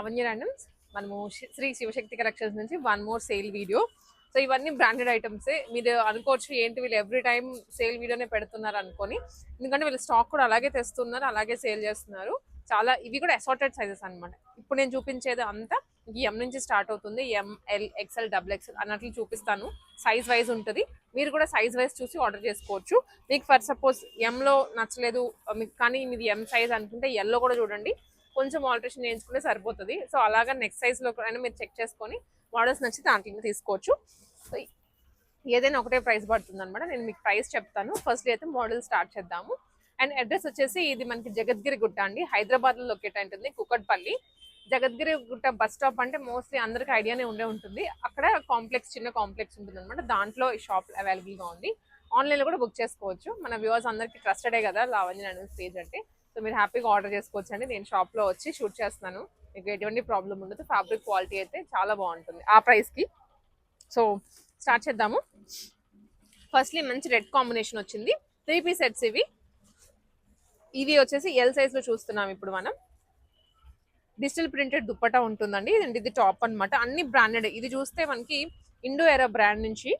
Lavanya randoms మనము Shri Shivashakti collections నుంచి one more sale video. So ఇవన్నీ బ్రాండెడ్ ఐటమ్స్. మీరు అనుకోవచ్చు ఏంటి వీళ్ళు ఎవ్రీ టైం సేల్ వీడియోనే పెడుతున్నారు అనుకొని. ఎందుకంటే వీళ్ళు స్టాక్ కూడా అలాగే తెస్తున్నారు అలాగే సేల్ చేస్తున్నారు. చాలా ఇవి కూడా అసార్టెడ్ సైజెస్ అన్నమాట. ఇప్పుడు నేను చూపించేది అంతా ఎం నుంచి స్టార్ట్ అవుతుంది. ఎంఎల్ ఎక్స్ఎల్ డబుల్ ఎక్స్ఎల్ అన్నట్లు చూపిస్తాను. సైజ్ వైజ్ ఉంటుంది. మీరు కూడా సైజ్ వైజ్ చూసి ఆర్డర్ చేసుకోవచ్చు. మీకు ఫర్ సపోజ్ ఎంలో నచ్చలేదు మీకు కానీ మీది ఎం సైజ్ అనుకుంటే ఎల్లో కూడా చూడండి. కొంచెం ఆల్టరేషన్ చేయించుకుంటే సరిపోతుంది. సో అలాగా నెక్స్ట్ సైజ్లో కూడా మీరు చెక్ చేసుకొని మోడల్స్ నచ్చి దాంట్లో తీసుకోవచ్చు. సో ఏదైనా ఒకటే ప్రైస్ పడుతుంది అనమాట నేను మీకు ప్రైస్ చెప్తాను. ఫస్ట్ అయితే మోడల్ స్టార్ట్ చేద్దాము. అండ్ అడ్రస్ వచ్చేసి ఇది మనకి జగద్గిరి గుట్ట అండి. హైదరాబాద్లో లొకేట్ ఉంటుంది. కుక్కట్పల్లి. జగద్గిరి గుట్ట బస్ స్టాప్ అంటే మోస్ట్లీ అందరికి ఐడియానే ఉండే ఉంటుంది. అక్కడ కాంప్లెక్స్ చిన్న కాంప్లెక్స్ ఉంటుంది అనమాట దాంట్లో ఈ షాప్ అవైలబుల్గా ఉంది. ఆన్లైన్లో కూడా బుక్ చేసుకోవచ్చు. మన వ్యూవర్స్ అందరికీ ట్రస్టెడే కదా లావంజన్ నన్ను పేజ్ అంటే. సో మీరు హ్యాపీగా ఆర్డర్ చేసుకోవచ్చు అండి నేను షాప్లో వచ్చి షూట్ చేస్తున్నాను. మీకు ఎటువంటి ప్రాబ్లం ఉండదు. ఫ్యాబ్రిక్ క్వాలిటీ అయితే చాలా బాగుంటుంది ఆ ప్రైస్కి. సో స్టార్ట్ చేద్దాము. ఫస్ట్లీ మంచి రెడ్ కాంబినేషన్ వచ్చింది. త్రీ పీస్ సెట్స్ ఇవి. ఇవి వచ్చేసి ఎల్ సైజ్లో చూస్తున్నాం ఇప్పుడు మనం. డిజిటల్ ప్రింటెడ్ దుప్పటా ఉంటుందండి. ఇది ఇది టాప్ అన్నమాట. అన్ని బ్రాండెడ్. ఇది చూస్తే మనకి ఇండో ఎరా బ్రాండ్ నుంచి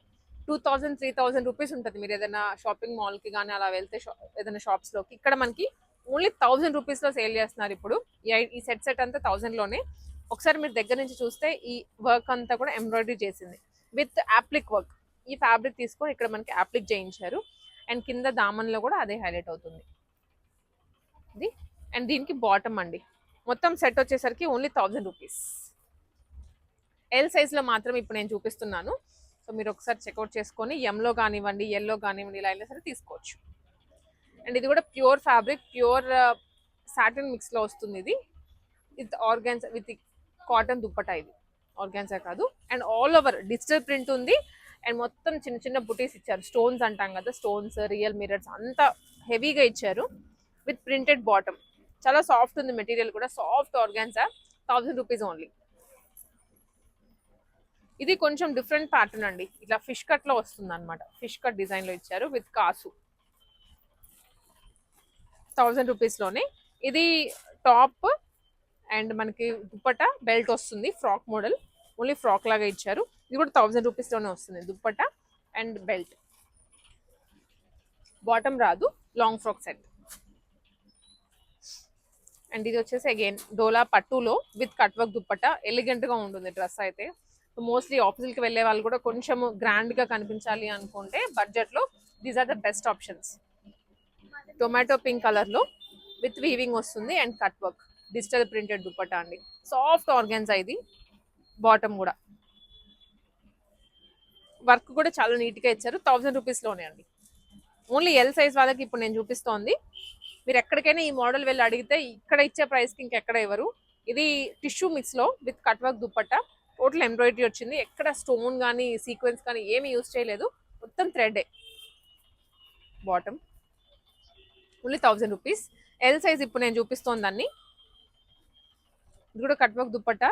two thousand three thousand rupees ఉంటుంది. మీరు ఏదైనా షాపింగ్ మాల్కి కానీ అలా వెళ్తే ఏదైనా షాప్స్లోకి. ఇక్కడ మనకి ఓన్లీ థౌజండ్ రూపీస్లో సేల్ చేస్తున్నారు ఇప్పుడు. ఈ ఈ సెట్ సెట్ అంతా థౌజండ్లోనే ఒకసారి మీరు దగ్గర నుంచి చూస్తే ఈ వర్క్ అంతా కూడా ఎంబ్రాయిడరీ చేసింది. With applique work. ఈ ఫ్యాబ్రిక్ తీసుకొని ఇక్కడ మనకి యాప్లిక్ చేయించారు. అండ్ కింద దామన్లో కూడా అదే హైలైట్ అవుతుంది. ఇది. అండ్ దీనికి బాటమ్ అండి. మొత్తం సెట్ వచ్చేసరికి ఓన్లీ థౌజండ్ రూపీస్. ఎల్ సైజ్లో మాత్రం ఇప్పుడు నేను చూపిస్తున్నాను. సో మీరు ఒకసారి చెక్అవుట్ చేసుకొని ఎంలో కానివ్వండి ఎల్లో కానివ్వండి ఇలా అయినా సరే తీసుకోవచ్చు. అండ్ ఇది కూడా ప్యూర్ ఫ్యాబ్రిక్ ప్యూర్ సాటిన్ మిక్స్లో వస్తుంది ఇది. With organza with cotton dupatta ఇది. ఆర్గాన్సా కాదు. And all over digital print ఉంది. అండ్ మొత్తం చిన్న చిన్న బుటీస్ ఇచ్చారు. స్టోన్స్ అంటాం కదా స్టోన్స్ రియల్ మిరర్స్ అంతా హెవీగా ఇచ్చారు. With printed bottom. చాలా సాఫ్ట్ ఉంది మెటీరియల్ కూడా. Soft organza thousand rupees only. ఇది కొంచెం డిఫరెంట్ ప్యాటర్న్ అండి. ఇట్లా ఫిష్ కట్లో వస్తుంది అనమాట ఫిష్ కట్ డిజైన్లో ఇచ్చారు విత్ కాసు. థౌజండ్ రూపీస్లోనే ఇది టాప్ అండ్ మనకి దుప్పట బెల్ట్ వస్తుంది ఫ్రాక్ మోడల్. ఓన్లీ ఫ్రాక్ లాగా ఇచ్చారు. ఇది కూడా థౌజండ్ రూపీస్లోనే వస్తుంది దుప్పట అండ్ బెల్ట్. బాటమ్ రాదు లాంగ్ ఫ్రాక్ సెట్. అండ్ ఇది వచ్చేసి అగైన్ డోలా పట్టులో విత్ కట్ వర్క్ దుప్పట. ఎలిగెంట్గా ఉంటుంది డ్రెస్ అయితే. మోస్ట్లీ ఆఫీసులకి వెళ్ళే వాళ్ళు కూడా కొంచెం గ్రాండ్గా కనిపించాలి అనుకుంటే బడ్జెట్లో these are the best options tomato pink కలర్లో విత్ వీవింగ్ వస్తుంది and cut work. Digital printed dupatta అండి. సాఫ్ట్ ఆర్గాన్స్ ఇది. బాటమ్ కూడా. వర్క్ కూడా చాలా నీట్గా ఇచ్చారు. థౌజండ్ రూపీస్లోనే అండి. ఓన్లీ ఎల్ సైజ్ వాళ్ళకి ఇప్పుడు నేను చూపిస్తోంది. మీరు ఎక్కడికైనా ఈ మోడల్ వెళ్ళి అడిగితే ఇక్కడ ఇచ్చే ప్రైస్కి ఇంకెక్కడ ఇవ్వరు. ఇది tissue మిక్స్లో with cut work dupatta total embroidery వచ్చింది. ఎక్కడ స్టోన్ కానీ సీక్వెన్స్ కానీ ఏమి యూస్ చేయలేదు. మొత్తం థ్రెడే bottom only thousand rupees. L size ఇప్పుడు నేను చూపిస్తోంది దాన్ని. ఇది కూడా కట్ వర్క్ దుప్పట్ట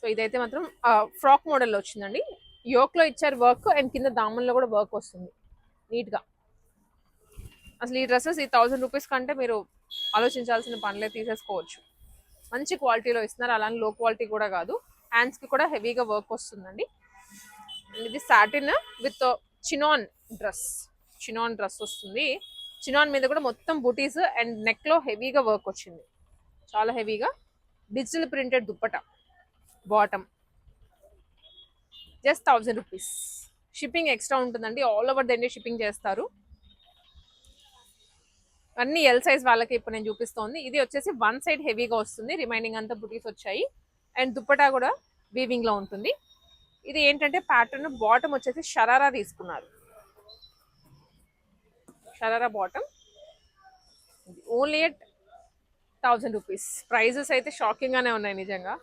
సో ఇదైతే మాత్రం ఫ్రాక్ మోడల్లో వచ్చిందండి. యోక్లో ఇచ్చారు వర్క్ అండ్ కింద దామన్లో కూడా వర్క్ వస్తుంది. నీట్గా అసలు ఈ డ్రెస్సెస్ ఈ థౌజండ్ రూపీస్ కంటే మీరు ఆలోచించాల్సిన పనులే తీసేసుకోవచ్చు. మంచి క్వాలిటీలో ఇస్తున్నారు. అలానే లో క్వాలిటీ కూడా కాదు. హ్యాండ్స్కి కూడా హెవీగా వర్క్ వస్తుందండి. ఇది satin with chinon dress chinon dress వస్తుంది. చినాన్ మీద కూడా మొత్తం బుటీస్ అండ్ నెక్లో హెవీగా వర్క్ వచ్చింది. చాలా హెవీగా. Digital printed dupatta. Bottom just thousand rupees shipping extra ఉంటుందండి. All over the India shipping చేస్తారు. అన్ని ఎల్ సైజ్ వాళ్ళకి ఇప్పుడు నేను చూపిస్తోంది. ఇది వచ్చేసి వన్ సైడ్ హెవీగా వస్తుంది. రిమైనింగ్ అంతా బుటీస్ వచ్చాయి. అండ్ దుప్పటా కూడా వీవింగ్లో ఉంటుంది. ఇది ఏంటంటే ప్యాటర్న్ బాటమ్ వచ్చేసి షరారా తీసుకున్నారు. Sharara bottom only at thousand rupees prices అయితే షాకింగ్గానే ఉన్నాయి నిజంగా.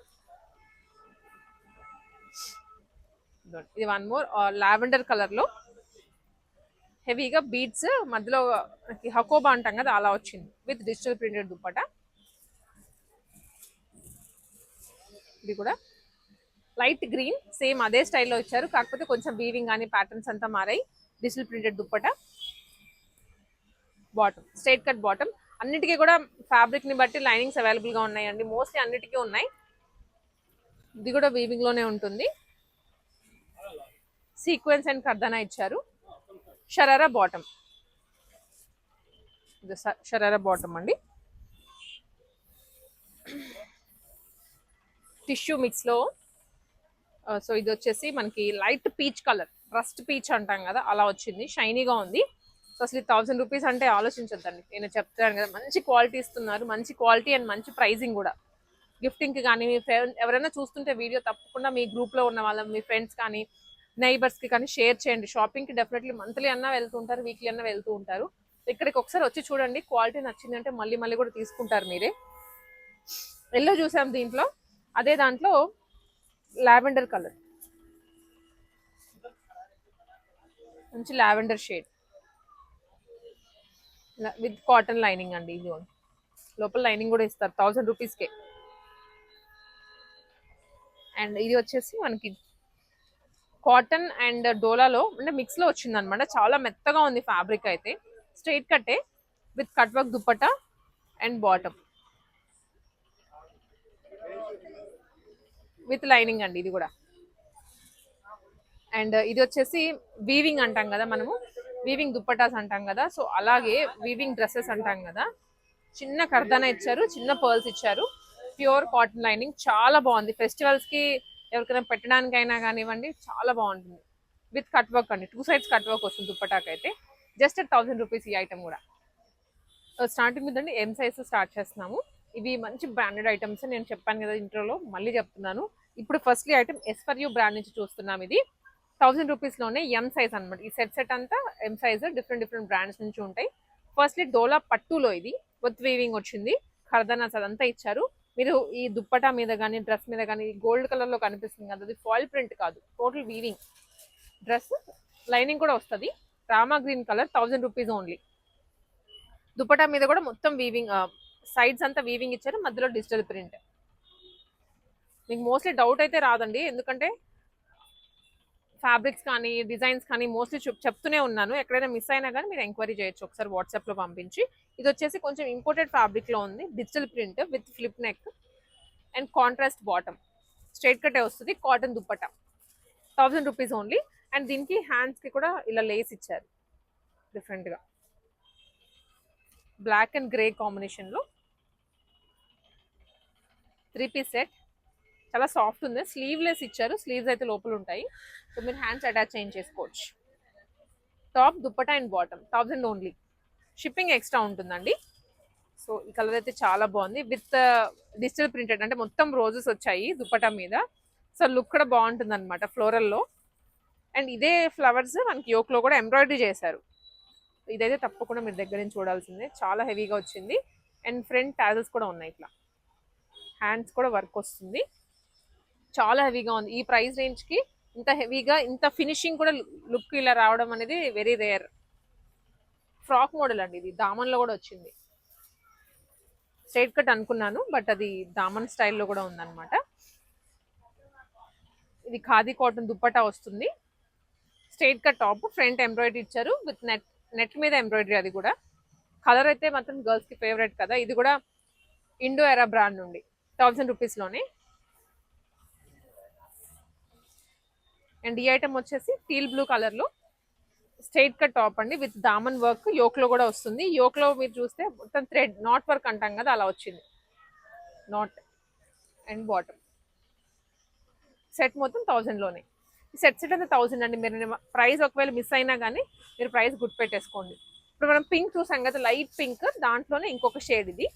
ఇది వన్ మోర్ లావెండర్ కలర్లో హెవీగా బీడ్స్ మధ్యలో మనకి హకోబా అంటాం కదా అలా వచ్చింది. With digital printed dupatta. ఇది కూడా లైట్ గ్రీన్ సేమ్ అదే స్టైల్లో ఇచ్చారు. కాకపోతే కొంచెం వీవింగ్ కానీ ప్యాటర్న్స్ అంతా మారాయి. Digital printed dupatta. Bottom straight cut bottom. అన్నిటికీ కూడా ఫ్యాబ్రిక్ని బట్టి లైనింగ్స్ అవైలబుల్గా ఉన్నాయండి. మోస్ట్లీ అన్నిటికీ ఉన్నాయి. ఇది కూడా వీవింగ్లోనే ఉంటుంది. సీక్వెన్స్ అండ్ కర్దనా ఇచ్చారు. షరారా బాటమ్ ఇది షరారా బాటమ్ అండి. టిష్యూ మిక్స్లో uh, సో ఇది వచ్చేసి మనకి light peach colour rust peach అంటాం కదా అలా వచ్చింది. షైనీగా ఉంది. సో అసలు థౌసండ్ రూపీస్ అంటే ఆలోచించొద్దండి. నేను చెప్తాను కదా మంచి క్వాలిటీ ఇస్తున్నారు మంచి క్వాలిటీ అండ్ మంచి ప్రైజింగ్ కూడా. గిఫ్టింగ్కి కానీ మీ ఎవరైనా చూస్తుంటే వీడియో తప్పకుండా మీ గ్రూప్లో ఉన్న వాళ్ళ మీ ఫ్రెండ్స్ కానీ నైబర్స్కి కానీ షేర్ చేయండి. షాపింగ్కి డెఫినెట్లీ మంత్లీ అన్నా వెళ్తుంటారు వీక్లీ అన్నా వెళ్తూ ఉంటారు. ఇక్కడికి ఒకసారి వచ్చి చూడండి క్వాలిటీ నచ్చిందంటే మళ్ళీ మళ్ళీ కూడా తీసుకుంటారు మీరే. ఎల్లో చూసాం దీంట్లో అదే దాంట్లో లావెండర్ కలర్. మంచి lavender shade with cotton lining అండి ఇది లోపల లైనింగ్ కూడా ఇస్తారు థౌసండ్ రూపీస్కే. అండ్ ఇది వచ్చేసి మనకి కాటన్ అండ్ డోలాలో అంటే మిక్స్లో వచ్చింది అనమాట చాలా మెత్తగా ఉంది ఫ్యాబ్రిక్ అయితే. స్ట్రైట్ కట్టే with cut work dupatta and bottom. With lining అండి ఇది కూడా. అండ్ ఇది వచ్చేసి వీవింగ్ అంటాం కదా మనము వీవింగ్ దుప్పటాస్ అంటాం కదా సో అలాగే వీవింగ్ డ్రెస్సెస్ అంటాం కదా. చిన్న కర్దన ఇచ్చారు చిన్న పర్ల్స్ ఇచ్చారు. ప్యూర్ కాటన్ లైనింగ్ చాలా బాగుంది. ఫెస్టివల్స్కి ఎవరికైనా పెట్టడానికైనా కానివ్వండి చాలా బాగుంటుంది. విత్ కట్ వర్క్ అండి. టూ సైడ్స్ కట్ వర్క్ వస్తుంది దుప్పటాకి అయితే జస్ట్ థౌసండ్ రూపీస్ ఈ ఐటమ్ కూడా. స్టార్టింగ్ మీదండి ఎం సైజ్ స్టార్ట్ చేస్తున్నాము. ఇవి మంచి బ్రాండెడ్ ఐటమ్స్ నేను చెప్పాను కదా ఇంట్రోలో మళ్ళీ చెప్తున్నాను. ఇప్పుడు firstly item S for U brand నుంచి చూస్తున్నాం ఇది. థౌసండ్ రూపీస్లోనే ఎం సైజ్ అనమాట ఈ సెట్ సెట్ అంతా M size different different brands నుంచి ఉంటాయి. ఫస్ట్లీ డోలా పట్టులో ఇది. విత్ వీవింగ్ వచ్చింది. ఖర్దనాస్ అదంతా ఇచ్చారు. మీరు ఈ దుప్పటా మీద కానీ డ్రెస్ మీద కానీ గోల్డ్ కలర్లో కనిపిస్తుంది కదా అది ఫాయిల్ ప్రింట్ కాదు. టోటల్ వీవింగ్ డ్రెస్ లైనింగ్ కూడా వస్తుంది. Rama green colour thousand rupees only dupatta మీద కూడా మొత్తం వీవింగ్ సైడ్స్ అంతా వీవింగ్ ఇచ్చారు. మధ్యలో డిజిటల్ ప్రింట్ మీకు మోస్ట్లీ డౌట్ అయితే రాదండి. ఎందుకంటే ఫ్యాబ్రిక్స్ కానీ డిజైన్స్ కానీ మోస్ట్లీ చెప్తూనే ఉన్నాను. ఎక్కడైనా మిస్ అయినా కానీ మీరు ఎంక్వైరీ చేయొచ్చు. ఒకసారి వాట్సాప్లో పంపించి. ఇది వచ్చేసి కొంచెం ఇంపోర్టెడ్ ఫ్యాబ్రిక్లో ఉంది. Digital print with flip neck and contrast bottom straight కటే వస్తుంది. Cotton dupatta. Thousand rupees only and దీనికి హ్యాండ్స్కి కూడా ఇలా లేస్ ఇచ్చారు. డిఫరెంట్గా బ్లాక్ అండ్ గ్రే కాంబినేషన్లో త్రీ పీస్ సెట్ చాలా సాఫ్ట్ ఉంది. స్లీవ్లెస్ ఇచ్చారు. స్లీవ్స్ అయితే లోపల ఉంటాయి. సో మీరు హ్యాండ్స్ అటాచ్ చేంజ్ చేసుకోవచ్చు. Top dupatta and bottom. Thousand only shipping extra ఉంటుందండి. సో ఈ కలర్ అయితే చాలా బాగుంది. విత్ డిజిటల్ ప్రింటెడ్ అంటే మొత్తం రోజెస్ వచ్చాయి దుప్పటా మీద. సో లుక్ కూడా బాగుంటుంది అనమాట ఫ్లోరల్లో అండ్ ఇదే ఫ్లవర్స్ మనకి యోక్లో కూడా ఎంబ్రాయిడరీ చేశారు. ఇదైతే తప్పకుండా మీరు దగ్గర నుంచి చూడాల్సిందే. చాలా హెవీగా వచ్చింది. అండ్ ఫ్రంట్ టాజల్స్ కూడా ఉన్నాయి ఇట్లా. హ్యాండ్స్ కూడా వర్క్ వస్తుంది. చాలా హెవీగా ఉంది. ఈ ప్రైస్ రేంజ్కి ఇంత హెవీగా ఇంత ఫినిషింగ్ కూడా లుక్ ఇలా రావడం అనేది వెరీ రేర్ ఫ్రాక్ మోడల్ అండి ఇది. దామన్లో కూడా వచ్చింది. స్ట్రైట్ కట్ అనుకున్నాను బట్ అది దామన్ స్టైల్లో కూడా ఉందన్నమాట. ఇది ఖాదీ కాటన్ దుప్పటా వస్తుంది. Straight cut top front embroidery ఇచ్చారు విత్ నెట్ నెట్ మీద ఎంబ్రాయిడరీ అది కూడా. కలర్ అయితే మాత్రం గర్ల్స్కి ఫేవరెట్ కదా. ఇది కూడా ఇండో ఎరా బ్రాండ్ నుండి థౌజండ్ రూపీస్లోనే అండ్ ఈ ఐటమ్ వచ్చేసి టీల్ బ్లూ కలర్లో స్ట్రైట్ కట్ టాప్ అండి విత్ దామన్ వర్క్ యోక్లో కూడా వస్తుంది. యోక్లో మీరు చూస్తే మొత్తం థ్రెడ్ నాట్ వర్క్ అంటాం కదా అలా వచ్చింది. నాట్ అండ్ బాటమ్ సెట్ మొత్తం థౌజండ్లోనే ఈ సెట్ సెట్ అంతా థౌజండ్ అండి. మీరు ప్రైస్ ఒకవేళ మిస్ అయినా కానీ మీరు ప్రైస్ గుర్తుపెట్టేసుకోండి. ఇప్పుడు మనం పింక్ చూసాం కదా లైట్ పింక్ దాంట్లోనే ఇంకొక షేడ్ ఇది.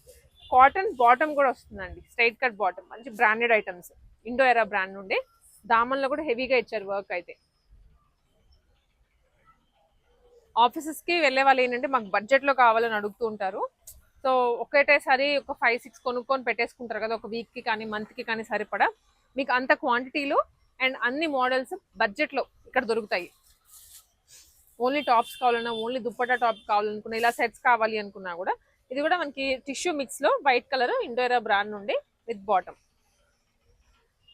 కాటన్ బాటమ్ కూడా వస్తుందండి స్ట్రైట్ కట్ బాటమ్ మంచి branded items Indo Era brand నుండి. దామన్లో కూడా హెవీగా ఇచ్చారు వర్క్ అయితే. ఆఫీసెస్కి వెళ్ళే వాళ్ళు ఏంటంటే మాకు బడ్జెట్లో కావాలని అడుగుతూ ఉంటారు. సో ఒకటేసారి ఒక ఫైవ్ సిక్స్ కొనుక్కొని పెట్టేసుకుంటారు కదా ఒక వీక్కి కానీ మంత్కి కానీ సరిపడా. మీకు అంత క్వాంటిటీలో అండ్ అన్ని మోడల్స్ బడ్జెట్లో ఇక్కడ దొరుకుతాయి. ఓన్లీ టాప్స్ కావాలన్నా ఓన్లీ దుప్పటా టాప్ కావాలనుకున్నా ఇలా సెట్స్ కావాలి అనుకున్నా కూడా ఇది కూడా మనకి tissue మిక్స్లో white colour Indo Era brand నుండి విత్ బాటమ్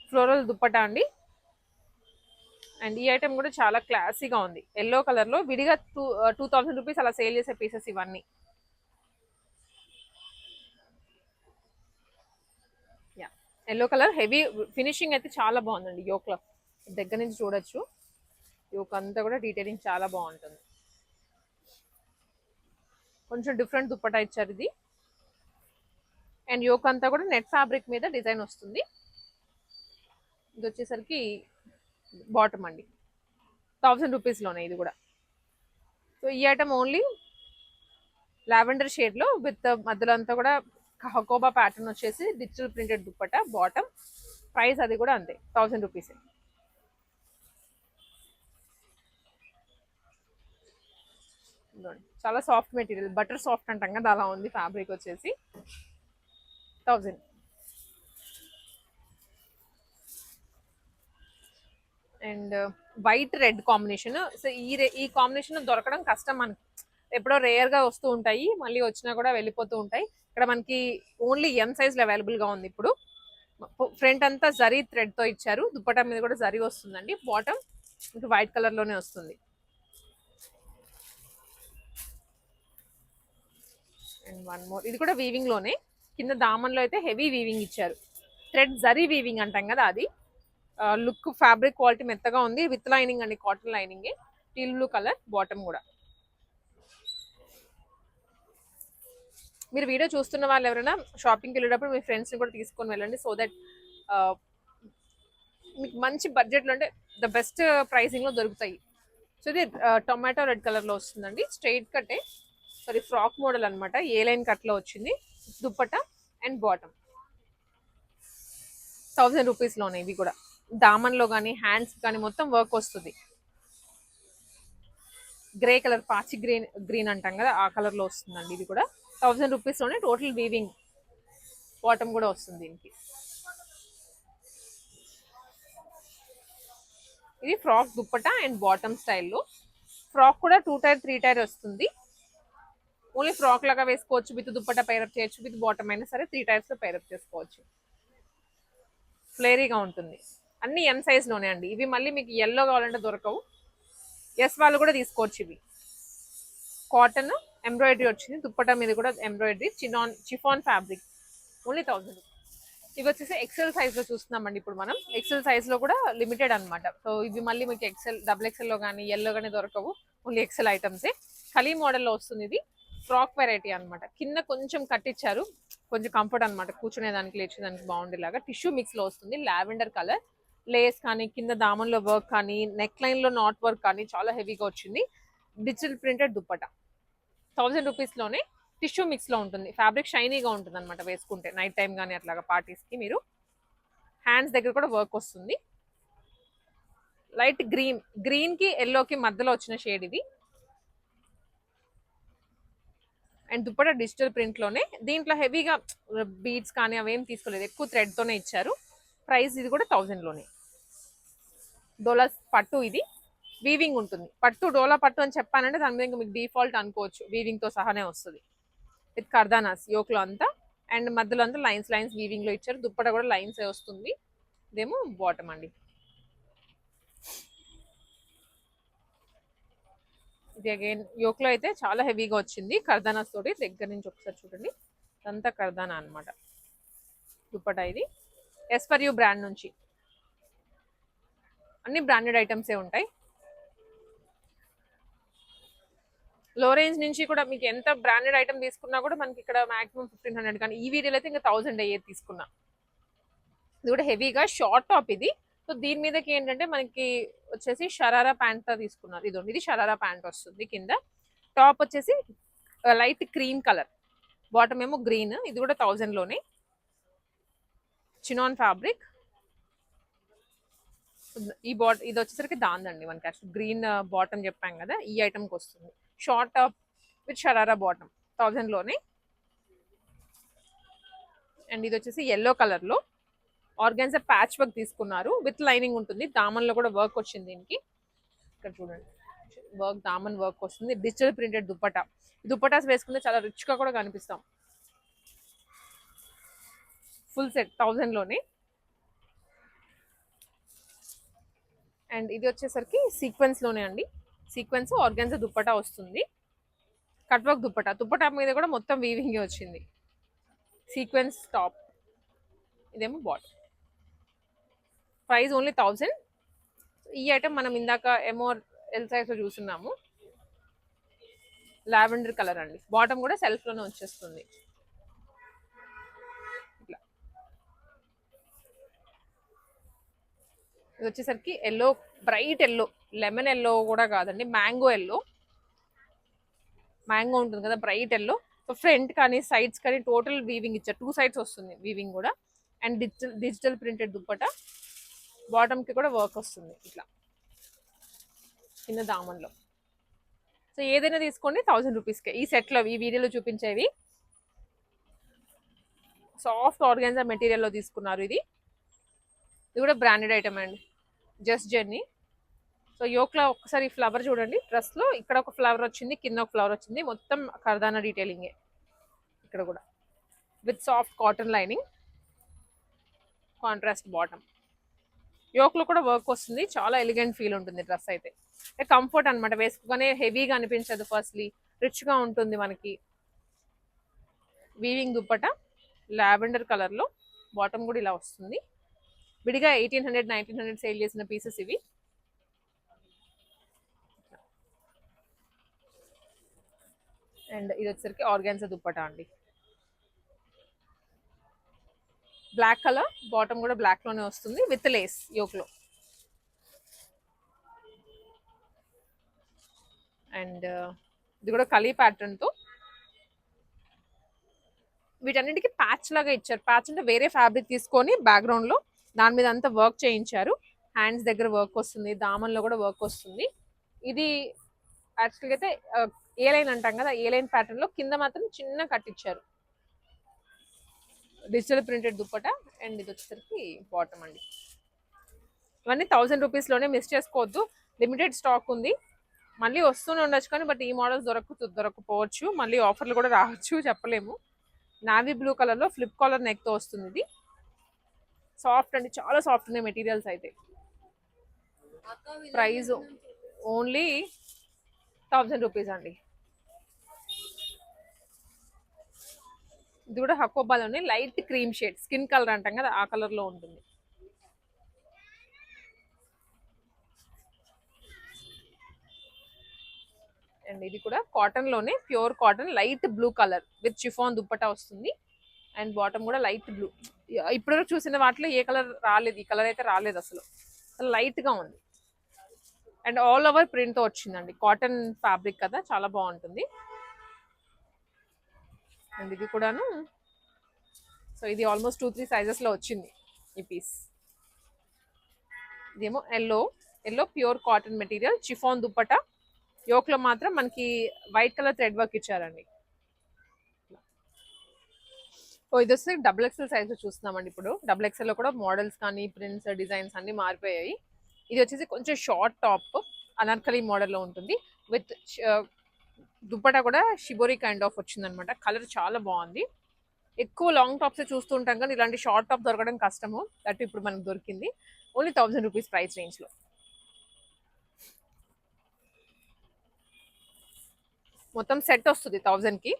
ఫ్లోరల్ దుప్పటా అండి. అండ్ ఈ ఐటెం కూడా చాలా క్లాసీగా ఉంది. ఎల్లో కలర్లో విడిగా టూ టూ థౌసండ్ రూపీస్ అలా సేల్ చేసే పీసెస్ ఇవన్నీ. Yeah yellow colour heavy finishing అయితే చాలా బాగుందండి. యోక్లో దగ్గర నుంచి చూడొచ్చు. యోక్ అంతా కూడా డీటెయిలింగ్ చాలా బాగుంటుంది. కొంచెం డిఫరెంట్ దుప్పటా ఇచ్చారు ఇది. అండ్ యోక్ అంతా కూడా నెట్ ఫ్యాబ్రిక్ మీద డిజైన్ వస్తుంది. ఇది వచ్చేసరికి బాటమ్ అండి. థౌజండ్ రూపీస్లోనే ఇది కూడా. సో ఈ ఐటమ్ ఓన్లీ లావెండర్ షేడ్లో విత్ మధ్యలో అంతా కూడా హకోబా ప్యాటర్న్ వచ్చేసి digital printed dupatta bottom. Price అది కూడా అంతే థౌజండ్ రూపీస్. చాలా సాఫ్ట్ మెటీరియల్ బటర్ సాఫ్ట్ అంటాం కదా అలా ఉంది ఫ్యాబ్రిక్ వచ్చేసి. Thousand and white red combination. So ఈ ఈ కాంబినేషన్ దొరకడం కష్టం మనకి. ఎప్పుడో రేయర్గా వస్తూ ఉంటాయి. మళ్ళీ వచ్చినా కూడా వెళ్ళిపోతూ ఉంటాయి. ఇక్కడ మనకి ఓన్లీ ఎం సైజ్లో అవైలబుల్గా ఉంది ఇప్పుడు. ఫ్రంట్ అంతా జరీ థ్రెడ్తో ఇచ్చారు. దుప్పటా మీద కూడా జరీ వస్తుందండి. బాటమ్ ఇంకా వైట్ కలర్లోనే వస్తుంది. And one more. ఇది కూడా వీవింగ్లోనే. కింద దామన్లో అయితే హెవీ వీవింగ్ ఇచ్చారు. థ్రెడ్ జరీ వీవింగ్ అంటాం కదా అది. లుక్ ఫ్యాబ్రిక్ క్వాలిటీ మెత్తగా ఉంది. విత్ లైనింగ్ అండి cotton lining. Teal blue colour bottom కూడా. మీరు వీడియో చూస్తున్న వాళ్ళు ఎవరైనా షాపింగ్కి వెళ్ళేటప్పుడు మీ ఫ్రెండ్స్ని కూడా తీసుకొని వెళ్ళండి. సో దట్ మీకు మంచి బడ్జెట్లో అంటే ద బెస్ట్ ప్రైసింగ్లో దొరుకుతాయి. సో ఇది టొమాటో రెడ్ కలర్లో వస్తుందండి. స్ట్రైట్ కట్టే సారీ ఫ్రాక్ మోడల్ అనమాట ఏ లైన్ కట్లో వచ్చింది? Dupatta and bottom. థౌజండ్ రూపీస్లోనే ఇవి కూడా. దామన్లో కానీ హ్యాండ్స్ కానీ మొత్తం వర్క్ వస్తుంది. గ్రే కలర్ పాచి గ్రీన్ గ్రీన్ అంటాం కదా ఆ కలర్లో వస్తుందండి ఇది కూడా. థౌజండ్ రూపీస్లోనే టోటల్ వీవింగ్ బాటమ్ కూడా వస్తుంది దీనికి. ఇది ఫ్రాక్ దుప్పట అండ్ బాటమ్ స్టైల్లో. ఫ్రాక్ కూడా టూ టైర్ త్రీ టైర్ వస్తుంది. ఓన్లీ ఫ్రాక్ లాగా వేసుకోవచ్చు విత్ దుప్పట పైరప్ చేయొచ్చు విత్ బాటమ్ అయినా సరే త్రీ టైర్స్లో పైరప్ చేసుకోవచ్చు. ఫ్లేరీగా ఉంటుంది. అన్ని ఎన్ సైజ్లోనే అండి. ఇవి మళ్ళీ మీకు ఎల్లో కావాలంటే దొరకవు. ఎస్ వాళ్ళు కూడా తీసుకోవచ్చు ఇవి. కాటన్ ఎంబ్రాయిడరీ వచ్చింది. దుప్పటా మీద కూడా embroidery chinon chiffon fabric only thousand ఇవి వచ్చేసి ఎక్సెల్ సైజ్లో చూస్తున్నామండి ఇప్పుడు మనం. ఎక్సెల్ సైజ్లో కూడా లిమిటెడ్ అన్నమాట. సో ఇవి మళ్ళీ మీకు ఎక్సెల్ డబుల్ ఎక్సెల్లో కానీ ఎల్లో కానీ దొరకవు. ఓన్లీ ఎక్సెల్ ఐటమ్సే కలీ మోడల్లో వస్తుంది ఇది. ఫ్రాక్ వెరైటీ అనమాట కింద కొంచెం కట్టించారు కొంచెం కంఫర్ట్ అనమాట కూర్చునేదానికి లేచేదానికి బాగుండేలాగా. టిష్యూ మిక్స్లో వస్తుంది. లావెండర్ కలర్ లేస్ కానీ కింద దామన్లో వర్క్ కానీ నెక్ లైన్లో నాట్ వర్క్ కానీ చాలా హెవీగా వచ్చింది. Digital printed dupatta. థౌజండ్ రూపీస్లోనే టిష్యూ మిక్స్లో ఉంటుంది. ఫ్యాబ్రిక్ షైనీగా ఉంటుంది అనమాట వేసుకుంటే. నైట్ టైం కానీ అట్లాగా పార్టీస్కి మీరు. హ్యాండ్స్ దగ్గర కూడా వర్క్ వస్తుంది. లైట్ గ్రీన్ గ్రీన్కి ఎల్లోకి మధ్యలో వచ్చిన షేడ్ ఇది. అండ్ దుప్పట డిజిటల్ ప్రింట్లోనే దీంట్లో హెవీగా బీడ్స్ కానీ అవేం తీసుకోలేదు. ఎక్కువ థ్రెడ్తోనే ఇచ్చారు. ప్రైస్ ఇది కూడా థౌజండ్లోనే డోలా పట్టు ఇది. వీవింగ్ ఉంటుంది. పట్టు డోలా పట్టు అని చెప్పానంటే దాని మీద ఇంకా మీకు డిఫాల్ట్ అనుకోవచ్చు. వీవింగ్తో సహానే వస్తుంది. విత్ కర్దానాస్ యోక్లో అంతా. అండ్ మధ్యలో అంతా లైన్స్ లైన్స్ వీవింగ్లో ఇచ్చారు. దుప్పట కూడా లైన్స్ వస్తుంది. ఇదేమో బాటమ్ అండి. ఇది అగైన్ యోక్లో అయితే చాలా హెవీగా వచ్చింది. కర్దానాస్ తోటి దగ్గర నుంచి ఒకసారి చూడండి. ఇదంతా కర్దానా అన్నమాట. దుప్పట ఇది. ఎస్ ఫర్ యూ బ్రాండ్ నుంచి. అన్ని బ్రాండెడ్ ఐటమ్సే ఉంటాయి. లో రేంజ్ నుంచి కూడా మీకు ఎంత బ్రాండెడ్ ఐటమ్ తీసుకున్నా కూడా మనకి ఇక్కడ మాక్సిమం ఫిఫ్టీన్ హండ్రెడ్ కానీ ఈ వీడియోలో అయితే ఇంకా థౌసండ్ అయ్యేది తీసుకున్నా. ఇది కూడా హెవీగా షార్ట్ టాప్ ఇది. సో దీని మీదకి ఏంటంటే మనకి వచ్చేసి షరారా ప్యాంట్ తీసుకున్నారు. ఇది ఇది షరారా ప్యాంట్ వస్తుంది కింద. టాప్ వచ్చేసి లైట్ క్రీమ్ కలర్ బాటమ్ ఏమో గ్రీన్ ఇది కూడా థౌజండ్లోనే చినాన్ ఫ్యాబ్రిక్ ఈ బాట్ ఇది వచ్చేసరికి దాందండి మనకి యాక్చువల్ గ్రీన్ బాటమ్ చెప్పాం కదా ఈ ఐటమ్కి వస్తుంది. Short top with sharara bottom థౌజండ్లోనే and ఇది వచ్చేసి ఎల్లో కలర్లో ఆర్గాన్స్ ప్యాచ్ వర్క్ తీసుకున్నారు. విత్ లైనింగ్ ఉంటుంది. దామన్లో కూడా వర్క్ వచ్చింది దీనికి. ఇక్కడ చూడండి. వర్క్ దామన్ వర్క్ వస్తుంది. Digital printed dupatta. దుప్పటాస్ వేసుకుంటే చాలా రిచ్గా కూడా కనిపిస్తాం. Full set థౌజండ్లోనే. అండ్ ఇది వచ్చేసరికి సీక్వెన్స్లోనే అండి. సీక్వెన్స్ ఆర్గాన్జా దుప్పటా వస్తుంది. Cut work dupatta. దుప్పటా మీద కూడా మొత్తం వీవింగ్ వచ్చింది. సీక్వెన్స్ టాప్ ఇదేమో బాటిల్ ప్రైస్ ఓన్లీ థౌజండ్ ఈ ఐటమ్ మనం ఇందాక ఎమోర్ ఎల్ సైజ్లో చూస్తున్నాము. లావెండర్ కలర్ అండి. బాటమ్ కూడా సెల్ఫ్లోనే వచ్చేస్తుంది. ఇట్లా. ఇది వచ్చేసరికి yellow bright yellow lemon yellow కూడా కాదండి మ్యాంగో ఎల్లో. మ్యాంగో ఉంటుంది కదా బ్రైట్ ఎల్లో. సో ఫ్రంట్ కానీ సైడ్స్ కానీ టోటల్ వీవింగ్ ఇచ్చారు. టూ సైడ్స్ వస్తుంది వీవింగ్ కూడా. And digital digital printed dupatta. బాటమ్కి కూడా వర్క్ వస్తుంది ఇట్లా. కింద దామన్లో. సో ఏదైనా తీసుకోండి థౌసండ్ రూపీస్కే ఈ సెట్లో ఈ వీడియోలో చూపించేవి. సాఫ్ట్ ఆర్గాన్జా మెటీరియల్లో తీసుకున్నారు ఇది. ఇది కూడా బ్రాండెడ్ ఐటమ్ అండి. Just journey. సో యోక్లో ఒకసారి ఫ్లవర్ చూడండి. డ్రెస్లో ఇక్కడ ఒక ఫ్లవర్ వచ్చింది కింద ఒక ఫ్లవర్ వచ్చింది. మొత్తం కర్దానా డీటెయిలింగే ఇక్కడ కూడా. With soft cotton lining. Contrast bottom. యోక్లో కూడా వర్క్ వస్తుంది. చాలా ఎలిగెంట్ ఫీల్ ఉంటుంది డ్రెస్ అయితే. కంఫర్ట్ అనమాట వేసుకోగానే హెవీగా అనిపించదు ఫస్ట్లీ. రిచ్గా ఉంటుంది మనకి. వీవింగ్ దుప్పట లావెండర్ కలర్లో బాటమ్ కూడా ఇలా వస్తుంది. విడిగా eighteen hundred nineteen hundred sale చేసిన పీసెస్ ఇవి. అండ్ ఇది వచ్చేసరికి ఆర్గాన్సా దుప్పట అండి. బ్లాక్ కలర్ బాటమ్ కూడా బ్లాక్లోనే వస్తుంది విత్ లేస్ యోక్లో అండ్ ఇది కూడా కలీ ప్యాటర్న్తో వీటన్నిటికీ ప్యాచ్ లాగా ఇచ్చారు. ప్యాచ్ అంటే వేరే ఫ్యాబ్రిక్ తీసుకొని బ్యాక్గ్రౌండ్లో దాని మీద అంతా వర్క్ చేయించారు. హ్యాండ్స్ దగ్గర వర్క్ వస్తుంది. దామన్లో కూడా వర్క్ వస్తుంది. ఇది యాక్చువల్గా అయితే ఏ లైన్ అంటాం కదా ఏ లైన్ ప్యాటర్న్లో కింద మాత్రం చిన్న కట్టించారు డిజిటల్ ప్రింటెడ్ దుప్పట? అండ్ ఇది వచ్చేసరికి బాటమ్ అండి. ఇవన్నీ థౌజండ్ రూపీస్లోనే మిస్ చేసుకోవద్దు. లిమిటెడ్ స్టాక్ ఉంది. మళ్ళీ వస్తూనే ఉండొచ్చు కానీ బట్ ఈ మోడల్స్ దొరక దొరకపోవచ్చు. మళ్ళీ ఆఫర్లు కూడా రావచ్చు. చెప్పలేము. నావీ బ్లూ కలర్లో ఫ్లిప్ కాలర్ నెక్తో వస్తుంది ఇది. సాఫ్ట్ అండి చాలా సాఫ్ట్ ఉన్నాయి మెటీరియల్స్ అయితే. ప్రైస్ ఓన్లీ థౌజండ్ రూపీస్ అండి. ఇది కూడా హకోబాలోనే light cream shade skin colour అంటాం కదా ఆ కలర్లో ఉంటుంది. అండ్ ఇది కూడా కాటన్లోనే pure cotton light blue colour with chiffon dupatta వస్తుంది. అండ్ బాటమ్ కూడా లైట్ బ్లూ. ఇప్పుడు చూసిన వాటిలో ఏ కలర్ రాలేదు ఈ కలర్ అయితే రాలేదు అసలు లైట్గా ఉంది. అండ్ ఆల్ ఓవర్ ప్రింట్తో వచ్చిందండి. కాటన్ ఫ్యాబ్రిక్ కదా చాలా బాగుంటుంది. అండ్ ఇది కూడాను సో ఇది ఆల్మోస్ట్ టూ త్రీ సైజెస్లో వచ్చింది ఈ పీస్. ఇదేమో yellow yellow pure cotton material chiffon dupatta. యోక్లో మాత్రం మనకి వైట్ కలర్ థ్రెడ్ వర్క్ ఇచ్చారండి. సో ఇది వస్తే డబుల్ ఎక్స్ఎల్ సైజ్ చూస్తున్నామండి ఇప్పుడు. డబుల్ ఎక్స్ఎల్లో కూడా మోడల్స్ కానీ ప్రింట్స్ డిజైన్స్ అన్ని మారిపోయాయి. ఇది వచ్చేసి కొంచెం షార్ట్ టాప్ అనార్కలి మోడల్లో ఉంటుంది. విత్ దుప్పటా కూడా షిబోరి కైండ్ ఆఫ్ వచ్చిందనమాట. కలర్ చాలా బాగుంది. ఎక్కువ లాంగ్ టాప్స్ చూస్తుంటాం కానీ ఇలాంటి షార్ట్ టాప్ దొరకడం కష్టము. దట్ ఇప్పుడు మనకు దొరికింది. ఓన్లీ థౌసండ్ రూపీస్ ప్రైస్ రేంజ్లో మొత్తం సెట్ వస్తుంది థౌజండ్కి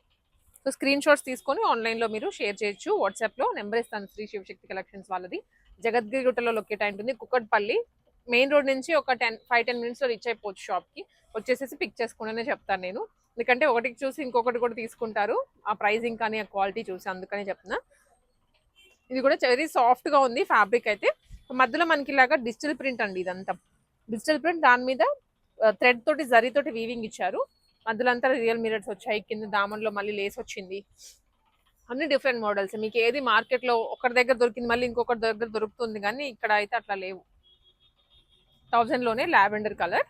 సో స్క్రీన్ షాట్స్ తీసుకొని ఆన్లైన్లో మీరు షేర్ చేయొచ్చు. వాట్సాప్లో నెంబర్ ఇస్తాను శ్రీ శివశక్తి కలెక్షన్స్ వాళ్ళది. జగద్గిరిగుట్టలో లొకేట్ అయి ఉంటుంది. కుక్కట్పల్లి మెయిన్ రోడ్ నుంచి ఒక టెన్ ఫైవ్ టెన్ మినిట్స్లో రీచ్ అయిపోవచ్చు షాప్కి వచ్చేసేసి పిక్ చేసుకునే చెప్తాను నేను. ఎందుకంటే ఒకటికి చూసి ఇంకొకటి కూడా తీసుకుంటారు. ఆ ప్రైజింగ్ కానీ ఆ క్వాలిటీ చూసి అందుకని చెప్తున్నా. ఇది కూడా వెరీ సాఫ్ట్గా ఉంది ఫ్యాబ్రిక్ అయితే. మధ్యలో మనకి ఇలాగా డిజిటల్ ప్రింట్ అండి ఇదంతా. డిజిటల్ ప్రింట్ దాని మీద థ్రెడ్ తోటి జరీ తోటి వీవింగ్ ఇచ్చారు. మధ్యలో అంతా రియల్ మిరర్స్ వచ్చాయి కింద దామన్లో మళ్ళీ లేస్ వచ్చింది. అన్ని డిఫరెంట్ మోడల్స్ మీకు ఏది మార్కెట్లో ఒకరి దగ్గర దొరికింది మళ్ళీ ఇంకొకరి దగ్గర దొరుకుతుంది కానీ ఇక్కడ అయితే అట్లా లేవు. థౌజండ్లోనే లావెండర్ కలర్.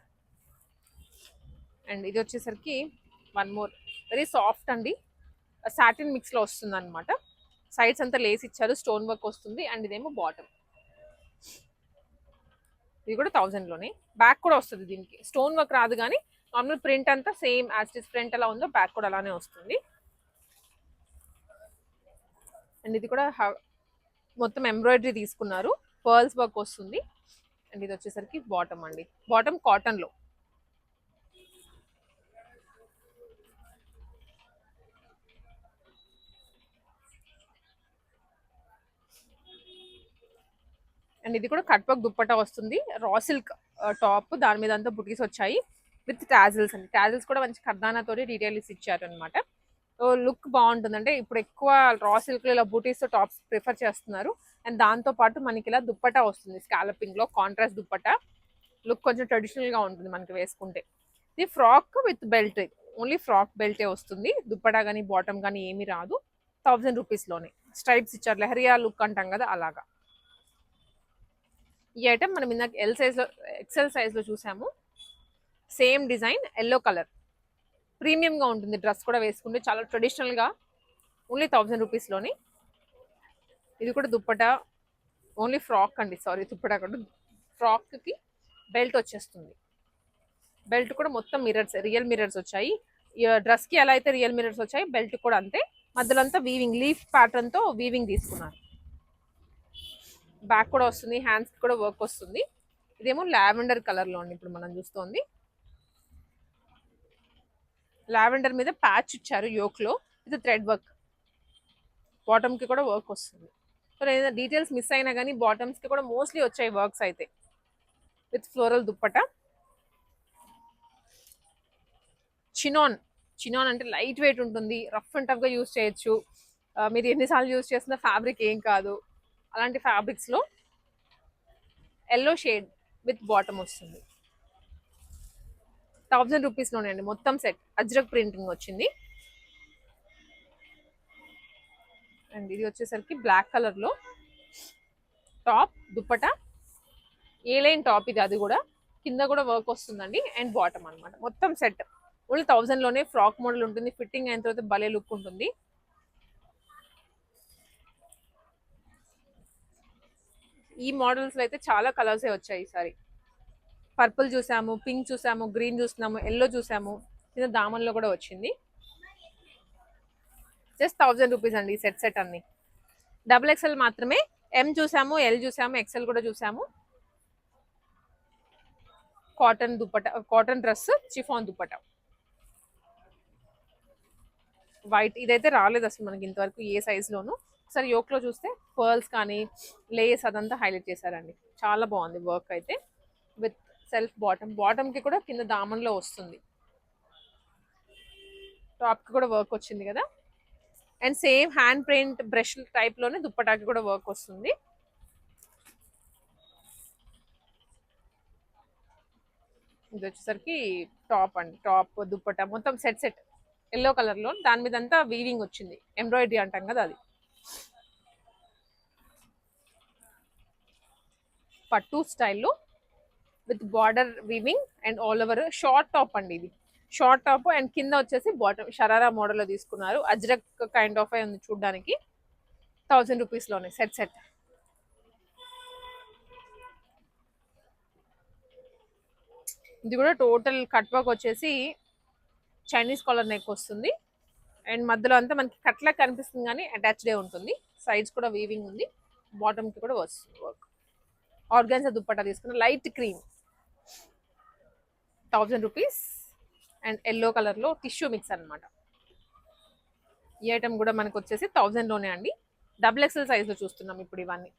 అండ్ ఇది వచ్చేసరికి వన్ మోర్. వెరీ సాఫ్ట్ అండి. సాటిన్ మిక్స్లో వస్తుంది అనమాట సైడ్స్ అంతా లేస్ ఇచ్చారు స్టోన్ వర్క్ వస్తుంది. అండ్ ఇదేమో బాటమ్ ఇది కూడా థౌజండ్లోనే. బ్యాక్ కూడా వస్తుంది దీనికి. స్టోన్ వర్క్ రాదు కానీ నార్మల్ ప్రింట్ అంతా సేమ్ యాస్టిస్ ఇస్ ఎలా ఉందో బ్యాక్ కూడా అలానే వస్తుంది. అండ్ ఇది కూడా మొత్తం ఎంబ్రాయిడరీ తీసుకున్నారు. పర్ల్స్ వర్క్ వస్తుంది. అండ్ ఇది వచ్చేసరికి బాటమ్ అండి. బాటమ్ కాటన్లో అండ్ ఇది కూడా కట్ వర్క్ దుప్పటా వస్తుంది. రా సిల్క్ టాప్ దాని మీద అంతా బుటీస్ వచ్చాయి. విత్ టాజిల్స్ అండి. టాజిల్స్ కూడా మంచి కర్దానాతో డీటెయిల్స్ ఇచ్చారు అనమాట సో లుక్ బాగుంటుంది అంటే ఇప్పుడు ఎక్కువ రా సిల్క్ ఇలా బూటీస్ టాప్స్ ప్రిఫర్ చేస్తున్నారు. అండ్ దాంతో పాటు మనకి ఇలా దుప్పటా వస్తుంది. స్కాలపింగ్లో కాంట్రాస్ట్ దుప్పటా. లుక్ కొంచెం ట్రెడిషనల్గా ఉంటుంది మనకి వేసుకుంటే. ఇది frock with belt only frock బెల్టే వస్తుంది. దుప్పటా కానీ బాటమ్ కానీ ఏమీ రాదు. థౌజండ్ రూపీస్లోనే స్ట్రైప్స్ ఇచ్చారు. లెహరియా లుక్ అంటాం కదా అలాగా. ఈ ఐటమ్ మనం ఇందాక ఎల్ సైజ్లో ఎక్సెల్ సైజ్లో చూసాము. Same design yellow colour. ప్రీమియంగా ఉంటుంది డ్రెస్ కూడా వేసుకుంటే చాలా ట్రెడిషనల్గా ఓన్లీ థౌజండ్ రూపీస్లోని. ఇది కూడా దుప్పటా ఓన్లీ ఫ్రాక్ అండి సారీ దుప్పటా కూడా ఫ్రాక్కి బెల్ట్ వచ్చేస్తుంది. బెల్ట్ కూడా మొత్తం మిరర్స్ రియల్ మిరర్స్ వచ్చాయి. డ్రెస్కి ఎలా అయితే రియల్ మిరర్స్ వచ్చాయి బెల్ట్ కూడా అంతే. మధ్యలో అంతా వీవింగ్ లీఫ్ ప్యాటర్న్తో వీవింగ్ తీసుకున్నారు. బ్యాక్ కూడా వస్తుంది హ్యాండ్స్కి కూడా వర్క్ వస్తుంది. ఇదేమో లావెండర్ కలర్లో ఇప్పుడు మనం చూస్తోంది. లావెండర్ మీద ప్యాచ్ ఇచ్చారు యోక్లో ఇది థ్రెడ్ వర్క్. బాటమ్కి కూడా వర్క్ వస్తుంది. సో ఏదైనా డీటెయిల్స్ మిస్ అయినా కానీ బాటమ్స్కి కూడా మోస్ట్లీ వచ్చాయి వర్క్స్ అయితే. With floral dupatta. Chinon chinon అంటే లైట్ వెయిట్ ఉంటుంది. రఫ్ అండ్ టఫ్గా యూస్ చేయొచ్చు. మీరు ఎన్నిసార్లు యూస్ చేసిన ఫ్యాబ్రిక్ ఏం కాదు. అలాంటి ఫ్యాబ్రిక్స్లో ఎల్లో షేడ్ విత్ బాటమ్ వస్తుంది. థౌజండ్ రూపీస్లోనే అండి. మొత్తం సెట్. అజ్రక్ ప్రింటింగ్ వచ్చింది. అండ్ ఇది వచ్చేసరికి బ్లాక్ కలర్లో. Top dupatta. A line top ఇది అది కూడా. కింద కూడా వర్క్ వస్తుందండి. అండ్ బాటమ్ అన్నమాట. మొత్తం సెట్. ఓన్లీ థౌజండ్లోనే ఫ్రాక్ మోడల్ ఉంటుంది. ఫిట్టింగ్ అయిన తర్వాత భలే లుక్ ఉంటుంది. ఈ మోడల్స్లో అయితే చాలా కలర్స్ వచ్చాయి ఈసారి. పర్పుల్ చూసాము పింక్ చూసాము గ్రీన్ చూస్తున్నాము ఎల్లో చూసాము. కింద దామన్లో కూడా వచ్చింది. జస్ట్ థౌజండ్ రూపీస్ అండి ఈ సెట్ సెట్ అన్ని. డబుల్ ఎక్స్ఎల్ మాత్రమే. ఎం చూసాము ఎల్ చూసాము ఎక్స్ఎల్ కూడా చూసాము. Cotton dupatta cotton dress chiffon dupatta. White ఇదైతే రాలేదు అసలు మనకి ఇంతవరకు ఏ సైజులోను ఒకసారి యోక్లో చూస్తే పర్ల్స్ కానీ లేయర్స్ అదంతా హైలైట్ చేశారండి. చాలా బాగుంది వర్క్ అయితే. With self bottom. బాటమ్కి కూడా కింద దామన్లో వస్తుంది. టాప్కి కూడా వర్క్ వచ్చింది కదా? And same hand print brush టైప్లోనే దుప్పటాకి కూడా వర్క్ వస్తుంది. ఇది వచ్చేసరికి టాప్ అండి. టాప్ దుప్పట మొత్తం సెట్ సెట్. ఎల్లో కలర్లో. దాని మీద అంతా వీవింగ్ వచ్చింది. ఎంబ్రాయిడరీ అంటాం కదా అది. పట్టు స్టైల్లో with border weaving and all over short top అండి ఇది. షార్ట్ టాప్ అండ్ కింద వచ్చేసి బాటమ్ షరారా మోడల్లో తీసుకున్నారు. అజ్రక్ కైండ్ ఆఫ్ ఉంది చూడడానికి. థౌజండ్ రూపీస్లోనే సెట్ సెట్ ఇది కూడా టోటల్ కట్ వర్క్ వచ్చేసి చైనీస్ కాలర్ నెక్ వస్తుంది. అండ్ మధ్యలో అంతా మనకి కట్లా కనిపిస్తుంది కానీ అటాచ్డే ఉంటుంది. సైడ్స్ కూడా వీవింగ్ ఉంది. బాటమ్కి కూడా వస్తుంది వర్క్. ఆర్గాన్సా దుప్పట్టా తీసుకున్న light cream thousand rupees and yellow కలర్లో టిష్యూ మిక్స్ అనమాట ఈ ఐటమ్ కూడా మనకు వచ్చేసి థౌజండ్లోనే అండి. డబుల్ ఎక్స్ఎల్ సైజ్లో చూస్తున్నాం ఇప్పుడు ఇవన్నీ.